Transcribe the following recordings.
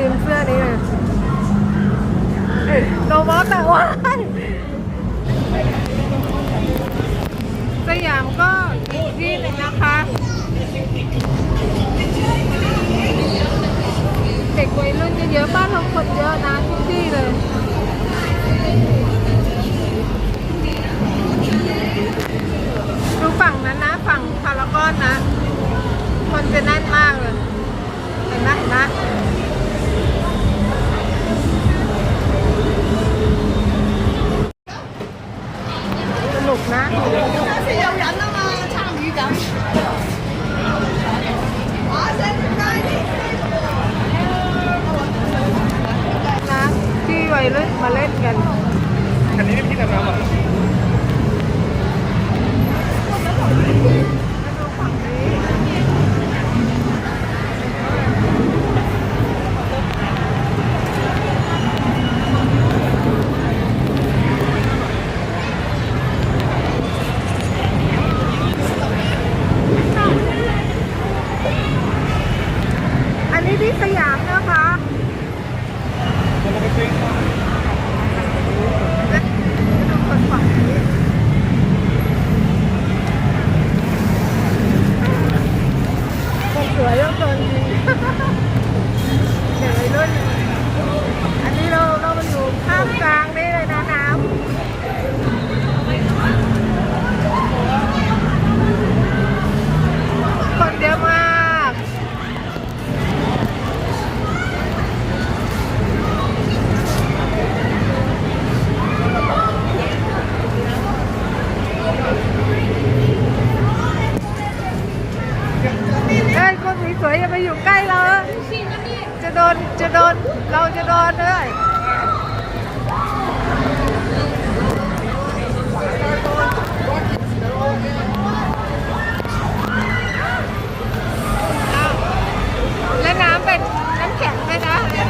ลืเสื้อนี้เลยโนมอสแต่ว่าสยามก็อีกที่หนึ่งนะคะ เด็กวัยรุ่นเยอะๆบ้านเราคนเยอะนะทุกที่เลย เลยมาเล่นกันคันนี้พี่ทำงานหรอ จะโดน เราจะโดนด้วยและน้ำเป็นน้ำแข็งด้วยนะ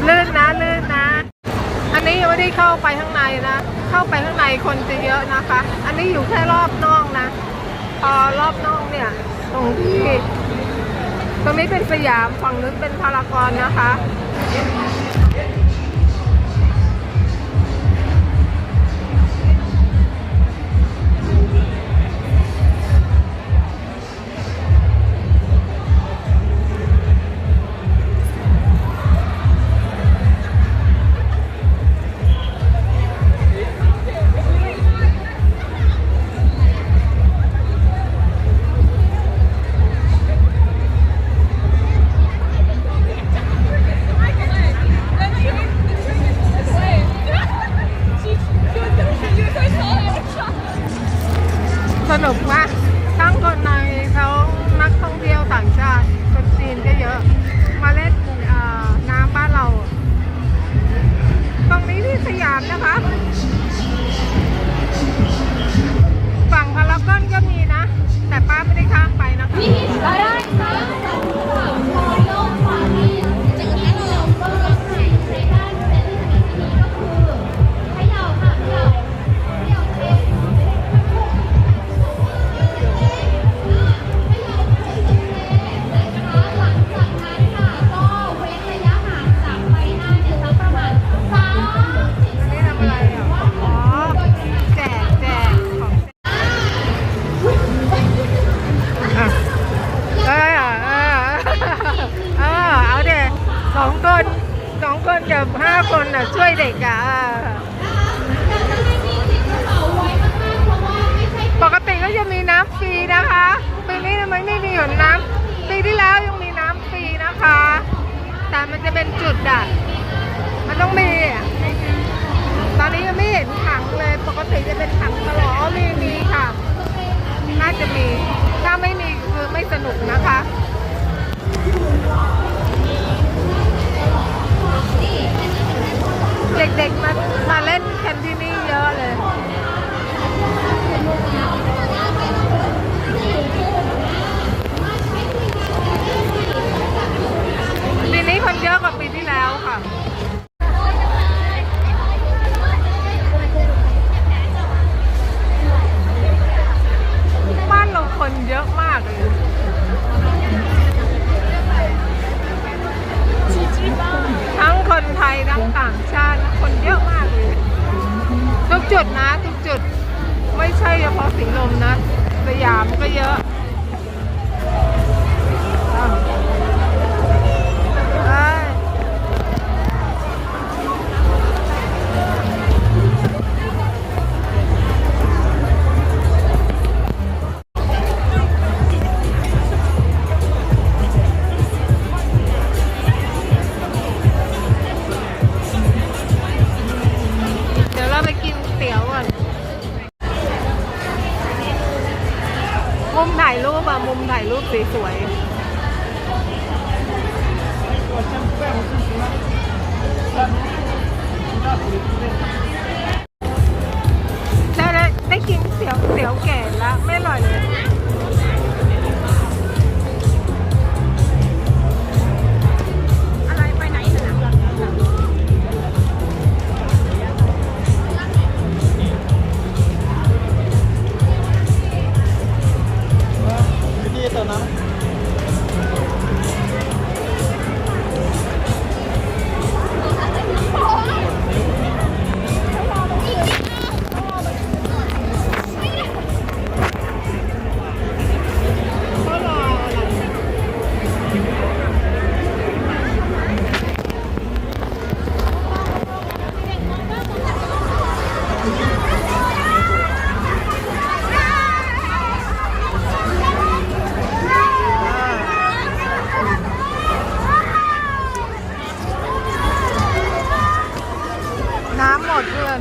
บลื่นนะลื่นนะ อันนี้ยังไม่ได้เข้าไปข้างในนะ เข้าไปข้างในคนจะเยอะนะคะ อันนี้อยู่แค่รอบนอกนะ พอรอบนอกเนี่ย ตรงที่ตรงนี้เป็นสยามฝั่งนู้นเป็นพารากอนนะคะ Nó 花 กับห้าคนอะช่วยเด็กอะปกติก็จะมีน้ำฟรีนะคะปีนี้ทำไมไม่มีหยดน้ำปีที่แล้วยังมีน้ำฟรีนะคะ แต่มันจะเป็นจุดดัดมันต้องมีตอนนี้ยังไม่เห็นถังเลย ปกติจะเป็นถังตลอดมีมีค่ะน่าจะมี ถ้าไม่มีคือไม่สนุกนะคะ เด็กๆมามาเล่นกันที่นี่เยอะเลย เฉพาะสีลมนะ สยามก็เยอะ ถ่า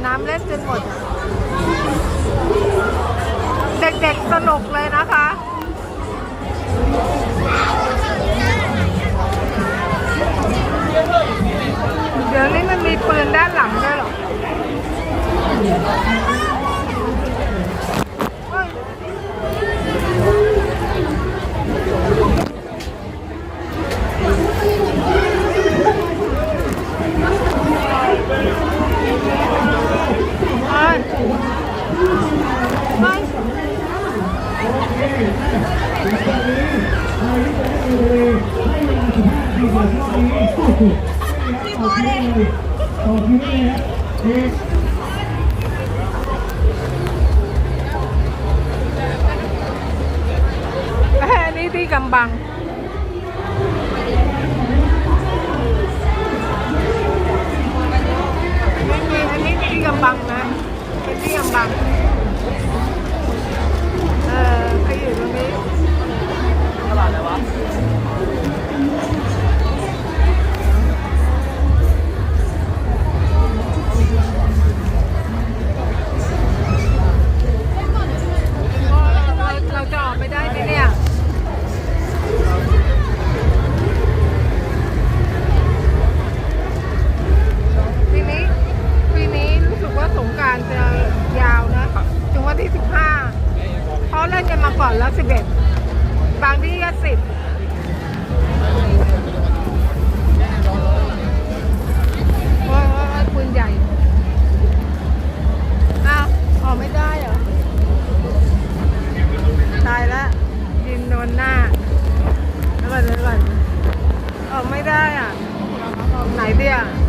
น้ำเล่นจนหมด เด็กๆสนุกเลยนะคะเดี๋ยวนี้มันมีปืนด้านหลังด้วยหรอเฮ้ยเฮ้ยเฮ้ย อันนี้ที่กำบังไม่มีอันนี้ที่กำบังนะเป็นที่กำบัง เออใครอยู่ตรงนี้ตลาดอะไรวะ ก่อนแล้ว11บางที่ก็10โอ้ยโอ้ยปืนใหญ่ อ้าวออกไม่ได้เหรอ ตายแล้วยินโดนหน้าแล้วก่อนแล้วก่อนออกไม่ได้อะ ไหนเดียอ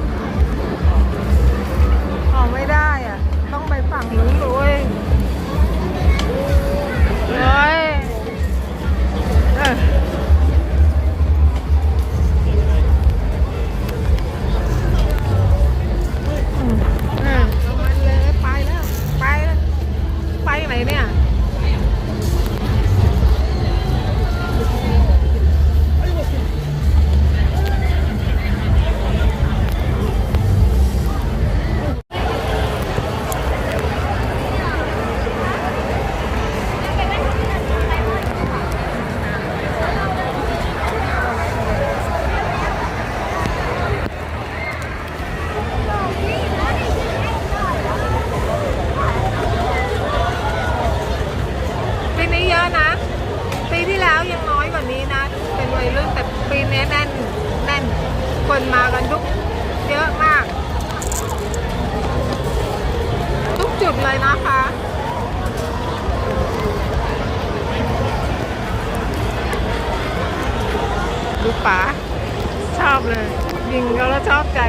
ดูป๋าชอบเลย ยิงเขาแล้วชอบใจ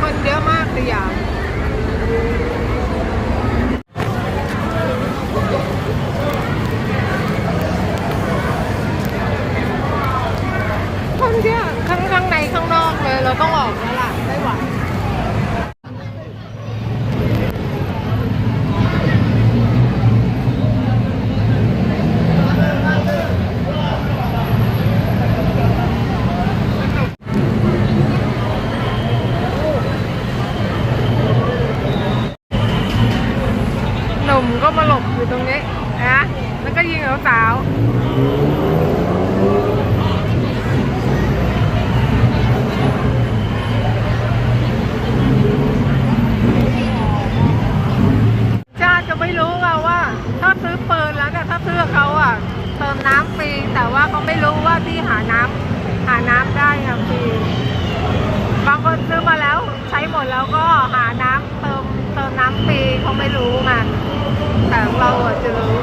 คนเยอะมากเสยาม อยู่ตรงนี้นะแล้วก็ยิงสาวๆจ้าจะไม่รู้อะว่า ถ้าซื้อปืนแล้วเนี่ยถ้าซื้อเขาอะเติมน้ำฟรีแต่ว่าเขาไม่รู้ว่าที่หาน้ำหาน้ำได้อะฟรีบางคนซื้อมาแล้วใช้หมดแล้วก็หาน้ำเติมเติมน้ำฟรีเขาไม่รู้ไง แต่ของเราอะจะรู้